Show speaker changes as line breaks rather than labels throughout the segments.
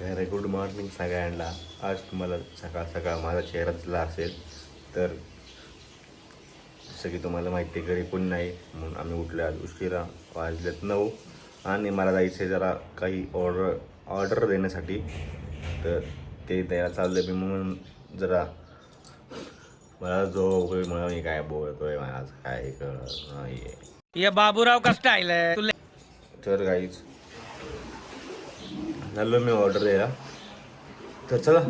तर good morning सगळ्यांना. आज तुम्हाला सकाळ सकाळ माझा चेहरा दिसला असेल तर जसं की तुम्हाला माहिती आहे घरी कोणी नाही म्हणून आम्ही उठले आज उशिरा वाजलेत नऊ. आणि मला जायचं आहे जरा काही ऑर्डर ऑर्डर देण्यासाठी. तर ते द्यायला चाललं मी म्हणून जरा मला जो मला मी काय बोलतोय मला काय कळत नाही
ये बाबूराव का स्टाईल तू
तर गाईच झालो मी ऑर्डर द्यायला तर चला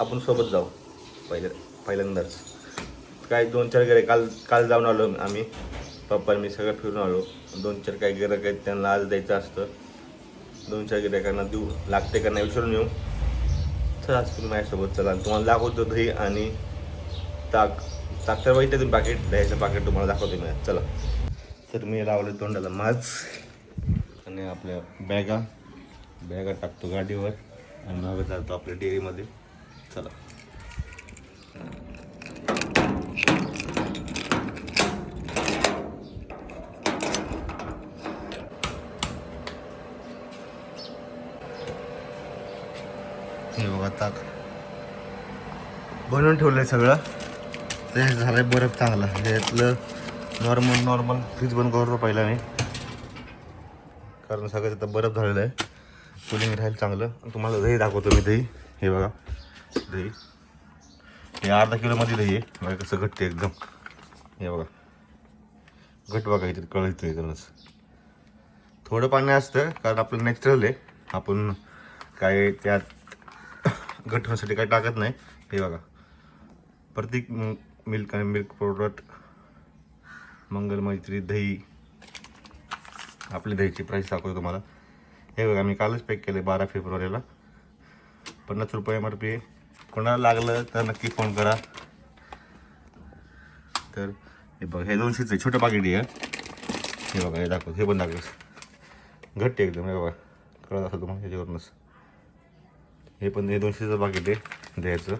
आपण सोबत जाऊ. पहिल्या पहिल्यांदाच. काय दोन चार गिरे काल काल जाऊन आलो आम्ही. पप्पा मी सगळं फिरून आलो. दोन चार काही गिरायक आहेत त्यांना आज द्यायचं असतं. दोन चार गिरायकांना देऊ लागते का नाही विचारून येऊ. चला आज तुम्ही माझ्यासोबत चला. तुम्हाला दाखवतो दही आणि ताक. ताक तर माहिती तुम्ही पाकिट दह्याचं पाकिट तुम्हाला दाखवतो मी. चला. तर मी लावले तोंडाला मास्क आणि आपल्या बॅगा. बॅगा टाकतो गाडीवर आणि मग जातो आपल्या डेअरीमध्ये. चला. हे बघा ताक. बनवून ठेवलंय सगळं. ते झालंय बरफ चांगला. त्यातलं नॉर्मल नॉर्मल फ्रीज बंद करतो पहिला मी. कारण सगळं आता बरफ झालेलं आहे. कुलिंग राहील चांगलं. आणि तुम्हाला दही दाखवतो मी दही. हे बघा. दही. हे अर्धा किलोमध्ये दही आहे. बघा कसं घटते एकदम. हे बघा. घट बघा इथे कळत एकदमच थोडं पाणी असतं कारण आपलं नॅचरल आहे. आपण काय त्यात घट होण्यासाठी काही टाकत नाही. हे बघा. प्रत्येक मिल्क आणि मिल्क प्रोडक्ट मंगल मैत्री दही. आपली दहीची प्राईस दाखवतो तुम्हाला. हे बघा मी कालच पॅक केले बारा फेब्रुवारीला. पन्नास रुपये एम आर पी कोणाला लागलं तर नक्की फोन करा. तर हे बघा हे दोनशेचं आहे छोटं पाकिट आहे हे. बघा हे दाखव हे पण दाखवत घट्ट एकदम हे बघा. कळत असं तुम्हाला ह्याच्यावरूनच. हे पण हे दोनशेचं पाकिट आहे द्यायचं.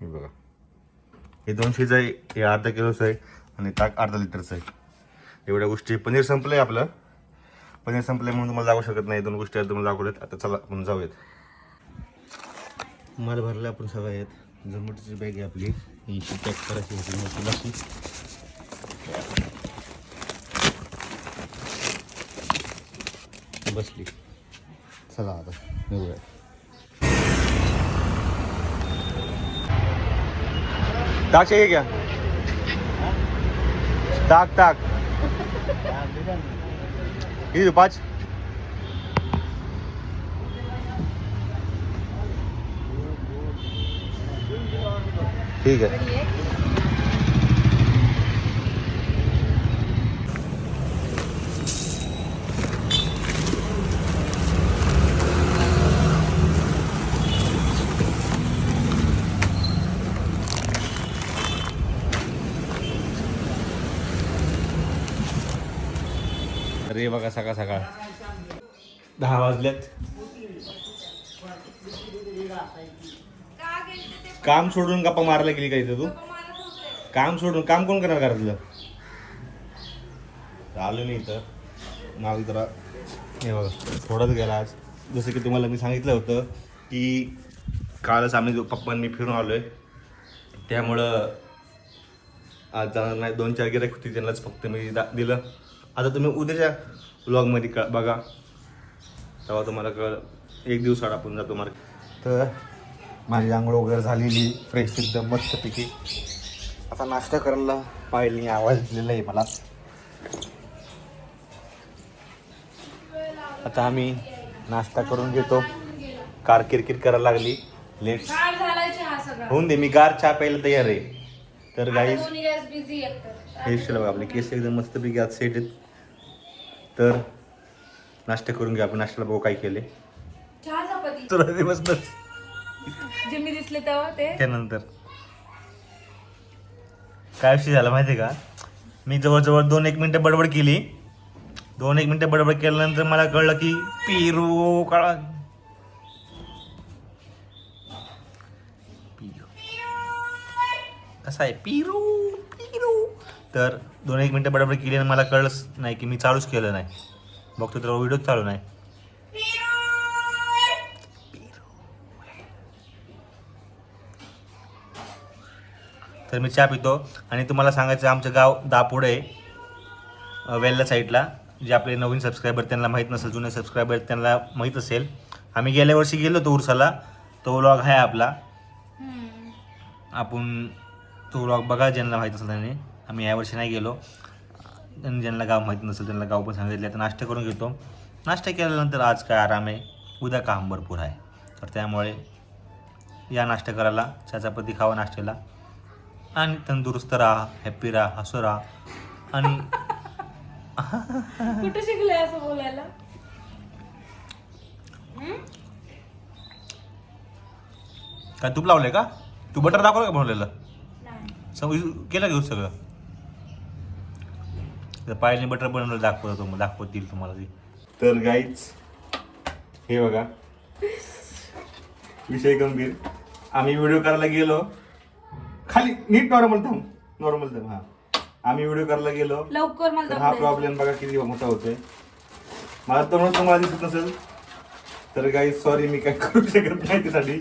हे बघा. हे दोनशेचं आहे हे अर्धा किलोचं आहे आणि ताक अर्धा लिटरचं आहे. एवढ्या गोष्टी पनीर संपलं आहे आपलं. पनीर संपलं म्हणून तुम्हाला दाखवू शकत नाही. दोन गोष्टी आहेत तुम्हाला दाखवल्यात आता चला आपण जाऊयात. माल भरला आपण सगळं आहेत झोमॅटोची बॅग आहे आपली. ही पॅक करायची होती मोठी बसली. चला आता निघूया ताक चाहिए क्या ताक ताक ये पाच ठीक आहे. अरे बघा सकाळ सकाळ. दहा वाजल्यात. काम सोडून गप्पा मारायला गेली का इथं तू? काम सोडून काम कोण करणार घरातलं आलं नाही इथं. नाव जरा हे बघा थोडंच गेला आज. जसं की तुम्हाला मी सांगितलं होतं की कालच आम्ही पप्पांनी फिरून आलोय त्यामुळं आज जाणार नाही. दोन चार गिरायक होती त्यांनाच फक्त मी दा दिलं. आता तुम्ही उद्याच्या व्लॉगमध्ये कळ बघा. तेव्हा तुम्हाला कळ एक दिवसाड आपण जातो मार्केट. तर माझी आंघोळ वगैरे झालेली फ्रेश एकदम मस्तपैकी. आता नाश्ता करायला पाहिजे आवाज दिलेला आहे मला. आता आम्ही नाश्ता करून घेतो. कार किरकिर करायला लागली. लेट होऊन दे मी गार चहा प्यायला तयार आहे. तर गाईज हेअरस्टाईल बघा आपले. केस एकदम मस्तपैकी आज सेट आहेत. तर नाश्ता करून घ्या आपण नाश्त्याला बघू काय केले.
चहा चपाती.
तुला दिवसभर.
जे मी दिसले तेव्हा ते.
त्यानंतर. काय विषय झाला माहिती आहे का? मी जवळजवळ दोन एक मिनटं बडबड केली. दोन एक मिनटं बडबड केल्यानंतर मला कळलं की पिरू काळा. पिरू. कसा आहे? पिरू. तर दोन एक मिनटं बरोबर केली आणि मला कळलंच नाही की मी चालूच केलं नाही. बघतो तर व्हिडिओच चालू नाही. तर मी चहा पितो आणि तुम्हाला सांगायचं आमचं गाव दापोडे आहे वेल्ला साईडला. जे आपले नवीन सबस्क्रायबर त्यांना माहीत नसेल जुने सबस्क्रायबर त्यांना माहीत असेल. आम्ही गेल्या वर्षी गेलो तो उरसाला. तो व्लॉग आहे आपला. आपण तो व्लॉग बघा ज्यांना माहीत असेल त्यांनी. आम्ही यावर्षी नाही गेलो. आणि ज्यांना गाव माहीत नसेल त्यांना गाव पण सांगितले. आता नाश्ता करून घेतो. नाश्ता केल्यानंतर आज काय आराम आहे? उद्या काम भरपूर आहे. तर त्यामुळे या नाश्ता करायला चहाचापत्ती खावा नाश्त्याला. आणि तंदुरुस्त राहा हॅप्पी राहा हसू राहा. आणि
कुठे शिकले असं बोलायला?
काय तूप लावलंय का? तू बटर दाखवलं का बनवलेलं? केलं घेऊ सगळं? तर पायलने बटर बनवलं दाखवतो मग दाखवतील तुम्हाला ती. तर गाईच हे बघा. विषय गंभीर. आम्ही व्हिडिओ करायला गेलो. खाली नीट नॉर्मल थांब. नॉर्मल थांब हा. आम्ही व्हिडिओ करायला गेलो.
लवकर मला
तर
दम
हा. प्रॉब्लेम बघा किती मोठा होतोय. मला तर म्हणून तुम्हाला दिसत नसेल. तर काही सॉरी मी काय करू शकत नाही त्यासाठी.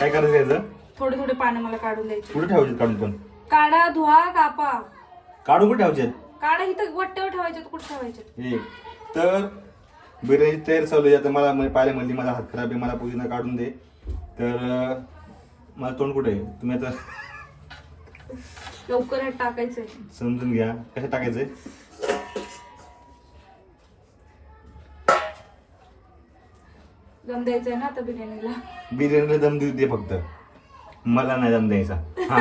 काय करायचं याचं?
थोडे थोडे पानं मला काढून द्यायचे.
कुठे ठेवायचे? काढून पण.
काढा धुवा कापा.
काढून कुठे ठेवायचे?
काढा इथं वट्ट्यावर ठेवायचे कुठे ठेवायचे
एक तर बिर्याणी तयार चालू आहे. आता मला म्हणजे पाहिलं म्हणली माझा हात खराब आहे मला पुदिना काढून दे. तर अं, माझं तोंड कुठे आहे? तुम्ही आता
लवकर हे टाकायचंय.
समजून घ्या. कसं टाकायचंय?
दम द्यायचंय ना आता बिर्याणीला?
बिर्याणीला दम देऊ दे फक्त. मला नाही दम द्यायचा. हा.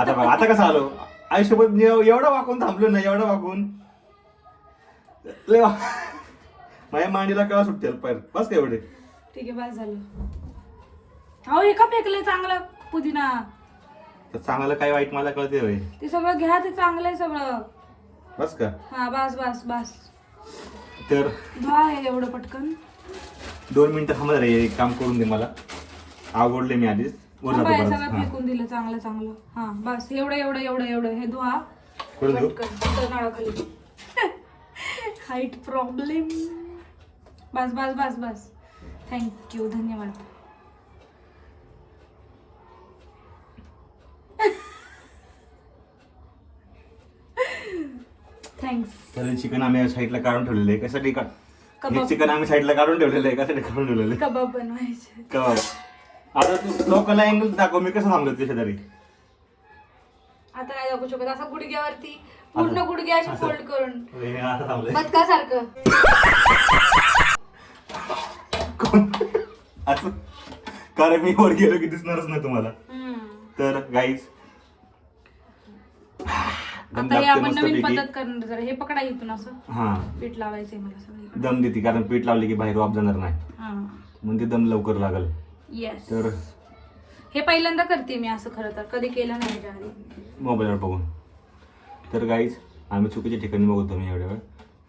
आता बघा आता कसं आलो? आयुष्यभर एव- एवढं वाकून थांबलो ना एवढं वाकून. माझ्या मांडीला कळा सुटते पायर बस काय एवढे?
ठीक आहे बस झालं. अहो हे का फेकलंय चांगला पुदिना?
तर चांगलं काय वाईट मला कळते होय.
ते सगळं घ्या ते चांगलं आहे सगळं.
बस का?
हा बस बस बस.
तर
धुवा हे एवढं पटकन.
दोन मिनिटं थांबत रे एक काम करून दे मला. आवडले मी आधीच. वर जातो
थांबा,
परत.
सगळं. फेकून दिलं चांगलं चांगलं. हा बस एवढं एवढं एवढं एवढं. हे धुवा.
करून देऊ
पटकन तिथं नळाखाली हाईट प्रॉब्लेम बस बस बस बस. थँक्यू धन्यवाद. थँक्स
तर चिकन आम्ही साईडला काढून ठेवलेलं आहे. कशासाठी का हे
कबाब.
चिकन आम्ही साईडला काढून ठेवलेलं आहे. कशासाठी काढून ठेवलेलं आहे?
कबाब बनवायचे.
कबाब. आता तू लोकांना अँगल दाखव मी कसं थांबलो तुझ्या शेजारी?
आता नाही दाखवू शकत असा गुडघ्यावरती पूर्ण गुडघे असे. फोल्ड करून.
हे थांबलंय. कोण? असं. कारण मी वर गेलो की दिसणारच नाही तुम्हाला. तर गाईज दम
आता हे
लागते
आपण नवीन
मस्तपैकी.
पद्धत करणार जरा हे पकडा इथून असं.
हा.
पीठ लावायचंय मला सगळीकडे.
दम देते कारण पीठ लावले की बाहेर वाफ जाणार नाही.
हा.
म्हणजे दम लवकर लागल.
येस
तर
हे पहिल्यांदा करते मी असं खरं तर. कधी केलं नाही याच्या आधी.
मोबाईलवर बघून. तर गाईज आम्ही चुकीच्या ठिकाणी बघतो मी एवढ्या वेळ.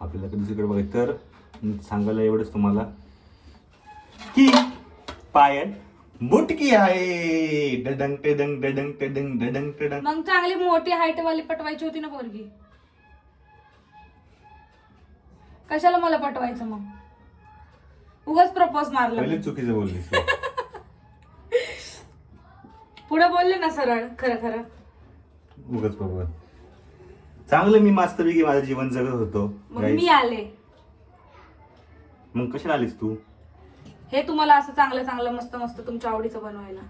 आपल्याला कधी दुसरीकडे बघायचं. तर सांगायला एवढंच तुम्हाला की पायल बुटकी आहे. डडंग टेडंग डडंग टेडंग डडंग टेडंग.
मग चांगली मोठी हाईट वाली पटवायची होती ना पोरगी. कशाला मला पटवायचं मग? उगाच प्रपोज मारला
पहिले चुकीचं बोलली
पुढे बोलले ना सरळ खरं खरं.
उगच बरोबर चांगलं मी मस्तपैकी माझं जीवन जगत होतो.
मग
guys.
मी आले.
मग कशाला आलीस तू?
हे तुम्हाला असं चांगलं चांगलं मस्त मस्त तुमच्या आवडीचं बनवायला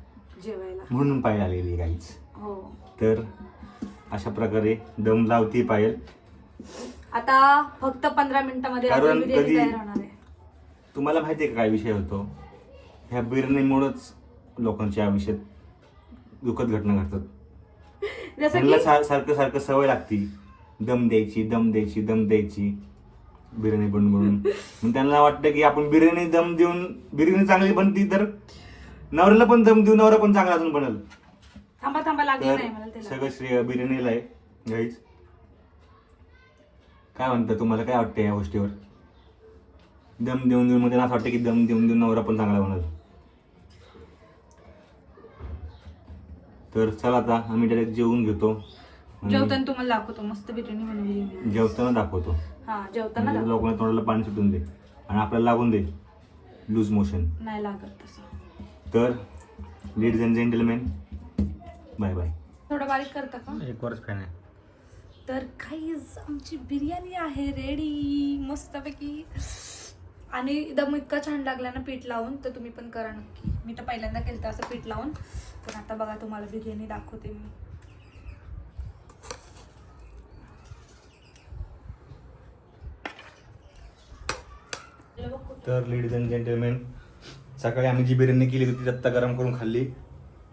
जेवायला.
म्हणून पायल आलेली गाईच
हो.
तर अशा प्रकारे दम लावती पायल.
आता फक्त पंधरा मिनिटामध्ये
कारण
आपली बिर्याणी
कधी-
तयार होणार आहे.
तुम्हाला माहिती आहे का काय विषय होतो? ह्या बिर्याणीमुळंच लोकांच्या आयुष्यात दुःखद घटना घडतात.
जसं
त्यांना
की
सा- सारखं सारखं सवय लागती. दम द्यायची दम द्यायची दम द्यायची. बिर्याणी बनवून बनवून. मग त्यांना वाटतं की आपण बिर्याणी दम देऊन बिर्याणी चांगली बनती तर नवऱ्याला पण दम देऊ नवरा पण चांगला अजून बनल.
थांबा थांबा लागलं
तर
नाही मला त्याला.
सगळं श्रेय बिर्याणीला आहे गाईज काय म्हणतं तुम्हाला? काय वाटतं या गोष्टीवर? दम देऊन देऊन मध्ये असं वाटतं की दम देऊन देऊन नवरा पण चांगला बनल. तर चला आता आम्ही डायरेक्ट जेवून घेतो. आणि
जेवताना तुम्हाला दाखवतो मस्त बिर्याणी बनवली मी.
जेवताना दाखवतो.
हा जेवताना
म्हणजे
दाखवतो.
लोकांना तोंडाला पाणी सुटून दे आणि आपल्याला लागून दे. लूज मोशन
नाही लागत तसं.
तर ladies and gentleman bye bye
थोडं बारीक करता का?
एक वरच फॅन आहे.
तर काहीच आमची बिर्याणी आहे रेडी मस्तपैकी. आणि दम इतका छान लागला ना पीठ लावून तर तुम्ही पण करा नक्की. मी तर पहिल्यांदा केलं तर असं पीठ लावून पण आता बघा तुम्हाला बिर्याणी दाखवते मी.
तर लेडीज अँड जेंटलमेन सकाळी आम्ही जी बिर्याणी केली होती ती आत्ता गरम करून खाल्ली.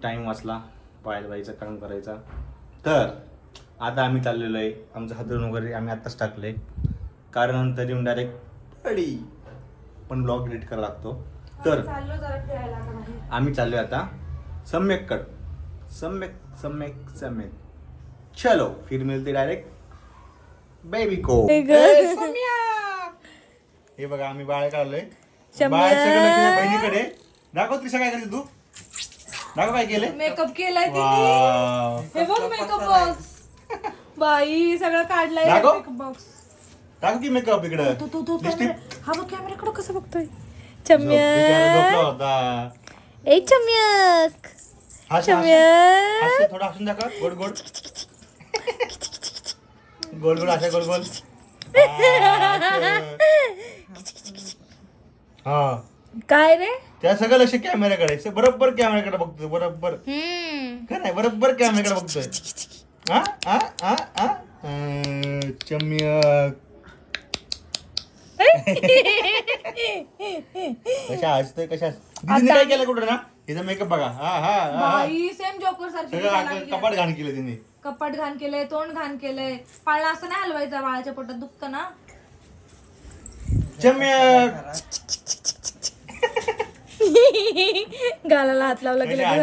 टाईम वाचला पाहायला जायचं काम करायचा. तर आता आम्ही चाललेलो आहे. आमचं हदरून वगैरे आम्ही आत्ताच टाकलं आहे कारण तरी येऊन डायरेक्ट अडी पण ब्लॉग एडिट करावा लागतो. तर. आम्ही चाललोय आता. सम्यक कट सम्यक सम्यक सम्यक. चलो फिर मिळते डायरेक्ट बेबी को. हे बघा आम्ही बाळ काढलोय. बाळ सगळं बहिणीकडे. दाखव त्रिशा काय करते तू? दाखव काय केलंय?
मेकअप केलाय तिने.
वाव.
हे बघ मेकअप बॉक्स बाई सगळं काढलंय. मेकअप बॉक्स
दाखव की मेकअप इकडं.
तो तो तो
लिपस्टिक
हा बघ कॅमेराकडे कसं बघतोय?
होता.
ए चम्यक.
हस, हस.
चम्यक.
हास्य थोडं हसून दाखव. गोड गोड. गोल गोल अशा गोल गोल हा.
काय रे?
त्या सगळं लक्ष कॅमेऱ्याकडे स- बरोबर कॅमेऱ्याकडे बघतोय बरोबर.
हम्म.
का नाही बरोबर कॅमेऱ्याकडे बघतोय. हा हा हा हा अं, चम्यक. कशा हसतोय कशा दिदीने काय केलं कुठं ना? हिचा मेकअप बघा. हा हा हा.
बाई सेम जोकर सारखी
सगळं आ-
लागली.
कपाट घाण केलं तिने.
कपाट घाण केलंय तोंड घाण केलंय. पाळणा असं नाही हलवायचा बाळाच्या पोटात दुखतं ना. गालाला हात लावला गेला की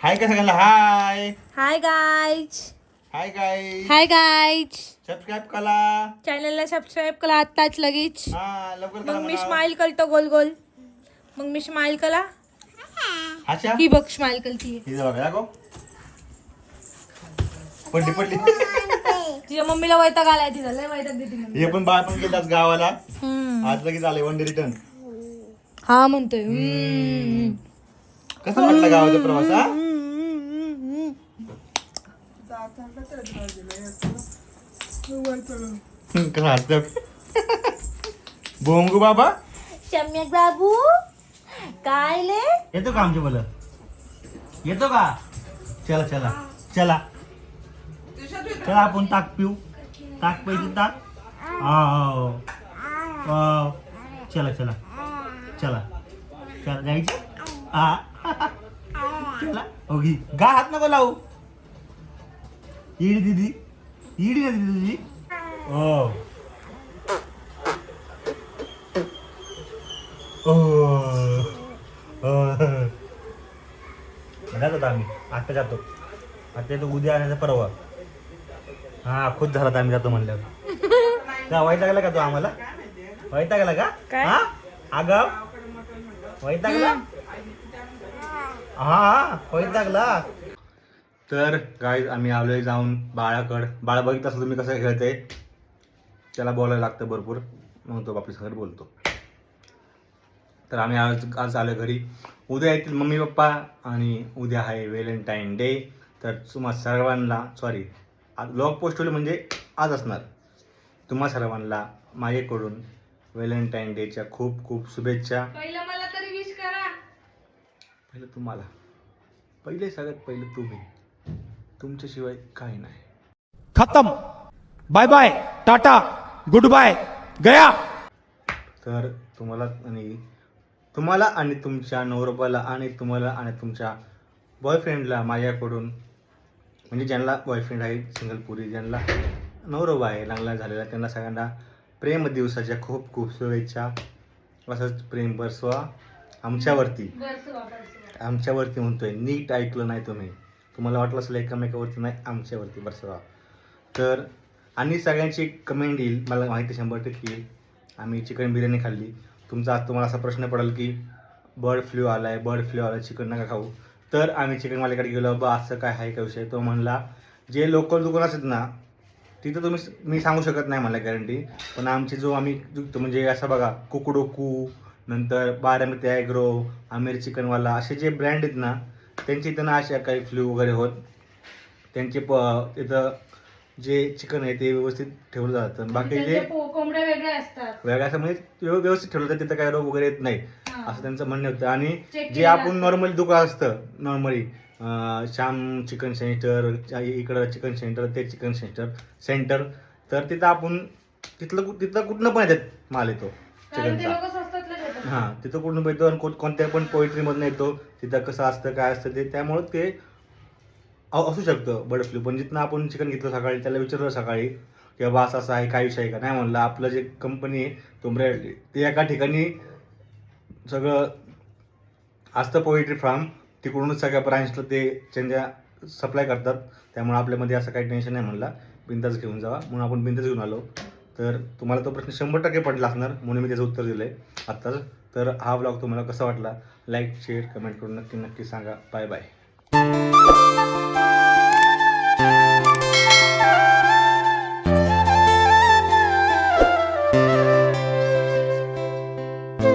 हाय का सगळ्यांना? हाय.
हाय गाईज
हाय काय
हाय गाईज
सबस्क्राईब करा.
चॅनलला सबस्क्राईब करा आत्ताच लगेच.
हा लवकर करा
मग मी. स्माइल करतो गोल गोल. मग मी स्माइल कला
अच्छा
ही बघ स्माइल करती
ही पडली पडली.
तिच्या मम्मीला वैताग आलाय लय वैताग देते मम्मी
हे पण बाळ पण गावाला.
हम्म.
आज लगेच आले वन डे रिटर्न
हा म्हणतोय. हम्म.
कसं वाटलं गावाचा प्रवास हा? हसतं बोंगू बाबा?
चम्यक बाबू काय ले
येतो का आमच्या बोल येतो का? चला चला चला. चला आपण ताक पिऊ. ताक पाहिजे ताक. हो हो. चला चला. चला. चला जायचं? हा. चला. ओगी. गा हात नको लावू. इडी दिदी. इडी ना दिदी तुझी हो हो जातो आम्ही आता जातो आता येतो उद्या आणायचा परवा हा खुश झाला तर आम्ही जातो म्हणल्यावर का वाईट लागला का तो आम्हाला वाईट लागला का हा आगाव वाईट लागला हा वाईट लागला तर काय आम्ही आलोय जाऊन बाळाकड. बाळ बघितलं असं तुम्ही कसं खेळते त्याला बोलायला लागतं भरपूर. मग तो बापीसकडे बोलतो. तर आम्ही आज आज आलो घरी. उद्या येतील मम्मी पप्पा आणि उद्या आहे व्हॅलेंटाईन डे. तर तुम्हा सर्वांना सॉरी लॉग पोस्ट होईल म्हणजे आज असणार. तुम्हा सर्वांना माझ्याकडून व्हॅलेंटाईन डेच्या खूप खूप शुभेच्छा.
पहिलं मला तरी विश करा.
पहिलं तुम्हाला. पहिले सगळ्यात पहिलं तुम्ही. तुमच्याशिवाय काही नाही.
खत्म. Bye bye tata good bye गया.
तर तुम्हाला आणि तुम्हाला आणि तुमच्या नवरोबाला आणि तुम्हाला आणि तुमच्या बॉयफ्रेंडला माझ्याकडून म्हणजे ज्यांना बॉयफ्रेंड आहे सिंगल पुरी ज्यांना नवरोबा आहे लग्न झालेला त्यांना सगळ्यांना प्रेम दिवसाच्या खूप खूप शुभेच्छा. असंच प्रेम बरसवा. आमच्यावरती. आमच्यावरती म्हणतोय नीट ऐकलं नाही तुम्ही. तुम्हाला वाटलं असेल एकामेकावरती नाही आमच्यावरती. बरसवा तर आणि सगळ्यांची कमेंट येईल. मला माहिती शंभर टक्के येईल. आम्ही चिकन बिर्याणी खाल्ली. तुमचा आज तुम्हाला असा प्रश्न पडेल की बर्ड फ्लू आला आहे बर्ड फ्लू आला चिकन नका खाऊ. तर आम्ही चिकनवाल्याकडे गेलो बा असं काय आहे का विषय? तो म्हणला जे लोकल दुकान असतात ना तिथं तुम्ही मी सांगू शकत नाही मला गॅरंटी पण आमची जो आम्ही म्हणजे असं बघा कुकडोकू नंतर बारामती ॲग्रो आमिर चिकनवाला असे जे ब्रँड आहेत ना त्यांची इथं ना अशा काही फ्लू वगैरे होत. त्यांचे प तिथं जे चिकन आहे ते व्यवस्थित ठेवलं जातं. बाकी जे
कोंबड्या वेगळ्या असतात.
वेगळ्या असं म्हणजे व्यव- व्यवस्थित ठेवलं जातं. तिथं काही रोग वगैरे येत नाही. असं त्यांचं म्हणणं होतं. आणि
Check
जे
केलेलं
आपण
असतं.
नॉर्मली दुकान असतं नॉर्मली श्याम चिकन सेंटर इकडं चिकन सेंटर ते चिकन सेंटर सेंटर. तर तिथं आपण तिथलं कु- तिथलं कुठनं पण येतात माल येतो.
कारण ते
चिकनचा.
लोक देतात
हां तिथं पूर्ण भेटतो आणि कोण- कोणत्या पण पोएट्रीमधनं येतो. तिथं कसं असतं काय असतं ते त्यामुळं ते अ- असू शकतं बर्ड फ्लू पण जिथनं आपण चिकन घेतलं सकाळी त्याला विचारलं सकाळी की बाबा असं असं आहे काय विषय आहे का? नाही म्हणलं आपलं जे कंपनी आहे तुमरे ते एका ठिकाणी सगळं असतं पोएट्री फार्म तिकडूनच सगळ्या ब्रांचला ते त्यांच्या सप्लाय करतात. त्यामुळे आपल्यामध्ये असं काही टेन्शन नाही म्हणला. बिंदाच घेऊन जावा. म्हणून आपण बिंदाच घेऊन आलो. तर तुम्हाला तो प्रश्न शंभर टक्के पडला असणार म्हणून मी त्याचं उत्तर दिलं आहे आत्ताच तर हा ब्लॉग तुम्हाला कसा वाटला? लाईक शेअर कमेंट करून नक्की नक्की सांगा. Bye bye